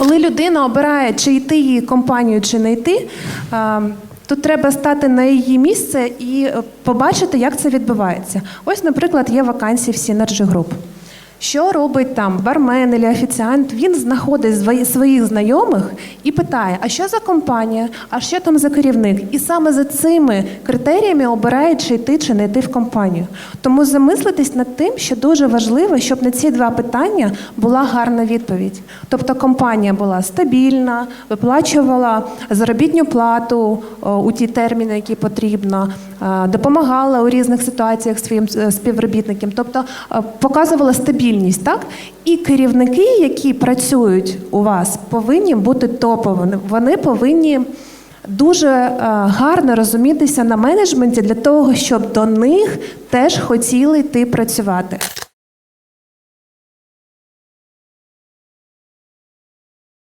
Коли людина обирає, чи йти її компанію, чи не йти, тут треба стати на її місце і е, побачити, як це відбувається. Ось, наприклад, є вакансії в Synergy Group. Що робить там бармен або офіціант? Він знаходить своїх знайомих і питає, а що за компанія, а що там за керівник? І саме за цими критеріями обирає, чи йти, чи не йти в компанію. Тому замислитись над тим, що дуже важливо, щоб на ці два питання була гарна відповідь. Тобто компанія була стабільна, виплачувала заробітну плату у ті терміни, які потрібно, е, допомагала у різних ситуаціях своїм е, співробітникам, тобто е, показувала стабільність, так? І керівники, які працюють у вас, повинні бути топовими. Вони повинні дуже е, гарно розумітися на менеджменті для того, щоб до них теж хотіли йти працювати.